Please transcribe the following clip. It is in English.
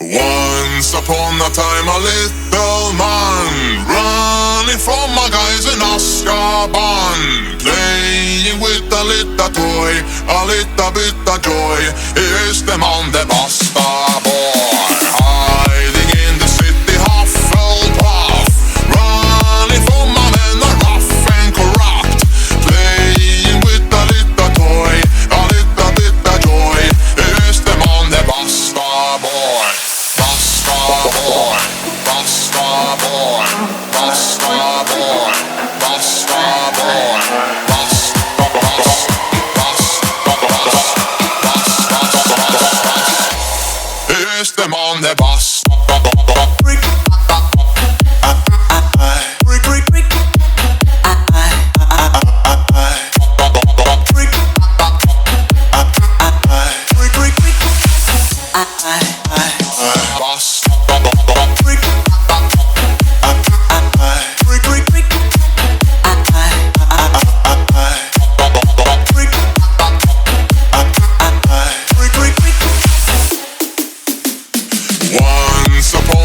Once upon a time, a little man running from my guys in Azkaban, playing with a little toy, a little bit of joy. Here's the man, the Basta boy, Boy, Basta, Here's the man, Once upon